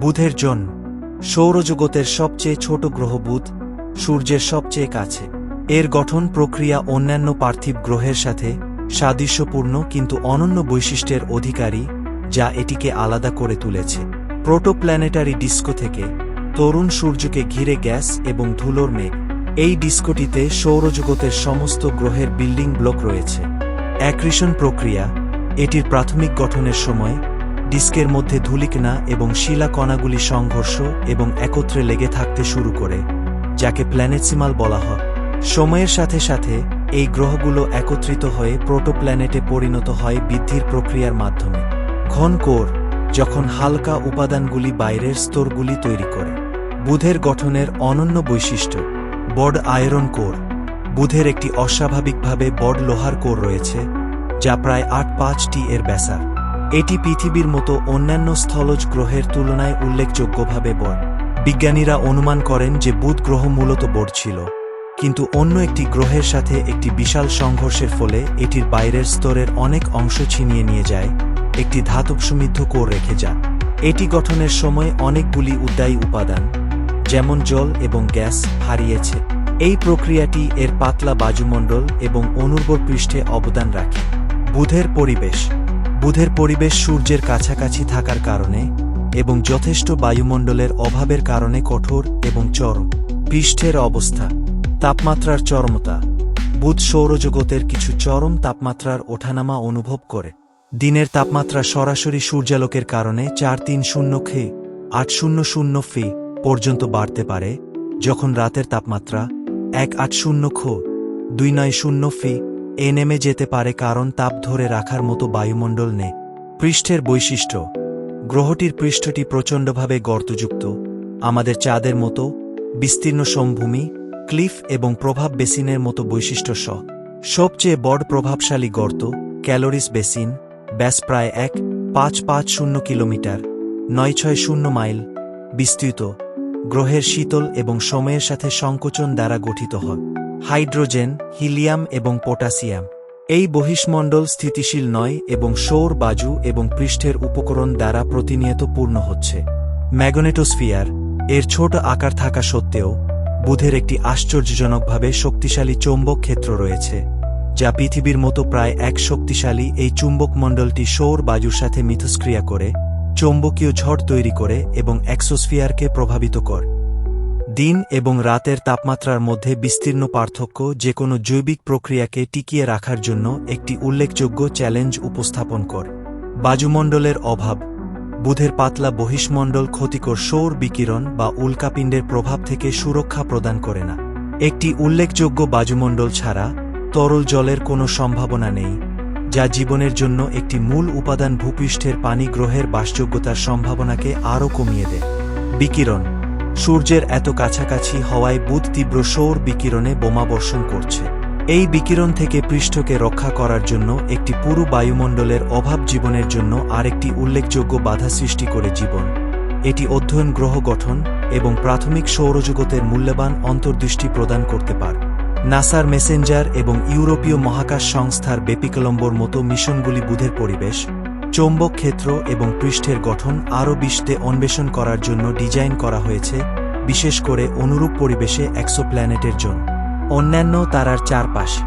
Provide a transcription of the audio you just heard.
বুধের জন্য সৌরজগতের সবচেয়ে ছোট গ্রহ বুধ, সূর্যের সবচেয়ে কাছে। এর গঠন প্রক্রিয়া অন্যান্য পার্থিব গ্রহের সাথে সাদৃশ্যপূর্ণ কিন্তু অনন্য বৈশিষ্ট্যের অধিকারী, যা এটিকে আলাদা করে তুলেছে। প্রোটোপ্ল্যানেটারি ডিস্কো থেকে তরুণ সূর্যকে ঘিরে গ্যাস এবং ধুলোর মেঘ। এই ডিস্কোটিতে সৌরজগতের সমস্ত গ্রহের বিল্ডিং ব্লক রয়েছে। অ্যাক্রিশন প্রক্রিয়া, এটির প্রাথমিক গঠনের সময় ডিস্কের মধ্যে ধূলিকণা এবং শিলা কণাগুলি সংঘর্ষ এবং একত্রে লেগে থাকতে শুরু করে, যাকে প্ল্যানেটসিমাল বলা হয়। সময়ের সাথে সাথে, এই গ্রহগুলো একত্রিত হয়ে প্রোটোপ্ল্যানেটে পরিণত হয় বৃদ্ধির প্রক্রিয়ার মাধ্যমে। ঘন কোর, যখন হালকা উপাদানগুলি বাইরের স্তরগুলি তৈরি করে। বুধের গঠনের অনন্য বৈশিষ্ট্য, বড আয়রন কোর। বুধের একটি অস্বাভাবিকভাবে বড লোহার কোর রয়েছে, যা প্রায় আট পাঁচটি এর ব্যাসার এটি পৃথিবীর মতো অন্যান্য স্থলজ গ্রহের তুলনায় উল্লেখযোগ্যভাবে বড় বিজ্ঞানীরা অনুমান করেন যে বুধ গ্রহ মূলত বড় ছিল। কিন্তু অন্য একটি গ্রহের সাথে একটি বিশাল সংঘর্ষের ফলে এটির বাইরের স্তরের অনেক অংশ ছিনিয়ে নিয়ে যায়। একটি ধাতব সমৃদ্ধ কোর রেখে যান এটি গঠনের সময় অনেকগুলি উদ্যায়ী উপাদান, যেমন জল এবং গ্যাস, হারিয়েছে। এই প্রক্রিয়াটি এর পাতলা বাজুমণ্ডল এবং অনুর্বর পৃষ্ঠে অবদান রাখে। বুধের পরিবেশ বুধের পরিবেশ সূর্যের কাছাকাছি থাকার কারণে এবং যথেষ্ট বায়ুমণ্ডলের অভাবের কারণে কঠোর এবং চরম পৃষ্ঠের অবস্থা, তাপমাত্রার চরমতা। বুধ সৌরজগতের কিছু চরম তাপমাত্রার ওঠানামা অনুভব করে। দিনের তাপমাত্রা সরাসরি সূর্যালোকের কারণে চার তিন শূন্য খে, আট শূন্য শূন্য ফি পর্যন্ত বাড়তে পারে, যখন রাতের তাপমাত্রা এক আট শূন্য খো, দুই নয় শূন্য ফি এ নেমে যেতে পারে কারণ তাপ ধরে রাখার মতো বায়ুমণ্ডল নেই। পৃষ্ঠের বৈশিষ্ট্য। গ্রহটির পৃষ্ঠটি প্রচণ্ডভাবে গর্তযুক্ত। আমাদের চাঁদের মতো বিস্তীর্ণ সমভূমি, ক্লিফ এবং প্রভাব বেসিনের মতো বৈশিষ্ট্য সহ। সবচেয়ে বড় প্রভাবশালী গর্ত, ক্যালোরিস বেসিন, ব্যাস প্রায় এক, পাঁচ পাঁচ শূন্য কিলোমিটার, নয় ছয় শূন্য মাইল বিস্তৃত। গ্রহের শীতল এবং সময়ের সাথে সংকোচন দ্বারা গঠিত হয়। হাইড্রোজেন, হিলিয়াম এবং পটাশিয়াম এই বহিষ্মণ্ডল স্থিতিশীল নয় এবং সৌর, বাজু এবং পৃষ্ঠের উপকরণ দ্বারা প্রতিনিয়ত পূর্ণ হচ্ছে। ম্যাগনেটোস্ফিয়ার, এর ছোট আকার থাকা সত্ত্বেও, বুধের একটি আশ্চর্যজনকভাবে শক্তিশালী চৌম্বক ক্ষেত্র রয়েছে, যা পৃথিবীর মতো প্রায় এক শক্তিশালী এই চুম্বকমণ্ডলটি সৌর, বাজুর সাথে মিথস্ক্রিয়া করে চৌম্বকীয় ঝড় তৈরি করে এবং অ্যাক্সোস্ফিয়ারকে প্রভাবিত কর। দিন এবং রাতের তাপমাত্রার মধ্যে বিস্তীর্ণ পার্থক্য যে কোনো জৈবিক প্রক্রিয়াকে টিকিয়ে রাখার জন্য একটি উল্লেখযোগ্য চ্যালেঞ্জ উপস্থাপন কর। বাজুমণ্ডলের অভাব। বুধের পাতলা বহিষ্মণ্ডল ক্ষতিকর সৌর বিকিরণ বা উল্কাপিণ্ডের প্রভাব থেকে সুরক্ষা প্রদান করে না। একটি উল্লেখযোগ্য বাজুমণ্ডল ছাড়া তরল জলের কোনো সম্ভাবনা নেই। যা জীবনের জন্য একটি মূল উপাদান ভূপৃষ্ঠের পানি গ্রহের বাসযোগ্যতার সম্ভাবনাকে আরও কমিয়ে দেয়। বিকিরণ। সূর্যের এত কাছাকাছি হওয়ায় বুধ তীব্র সৌর বিকিরণে বোমাবর্ষণ করছে। এই বিকিরণ থেকে পৃষ্ঠকে রক্ষা করার জন্য একটি পুরু বায়ুমণ্ডলের অভাব জীবনের জন্য আরেকটি উল্লেখযোগ্য বাধা সৃষ্টি করে জীবন। এটি অধ্যয়ন গ্রহ গঠন এবং প্রাথমিক সৌরজগতের মূল্যবান অন্তর্দৃষ্টি প্রদান করতে পারে। নাসার মেসেঞ্জার এবং ইউরোপীয় মহাকাশ সংস্থার বেপিকলম্বর মতো মিশনগুলি বুধের পরিবেশ, চৌম্বক ক্ষেত্র এবং পৃষ্ঠের গঠন আরও বিশতে অন্বেষণ করার জন্য ডিজাইন করা হয়েছে, বিশেষ করে অনুরূপ পরিবেশে এক্সোপ্ল্যানেটের জন্য। অন্যান্য তারার চারপাশে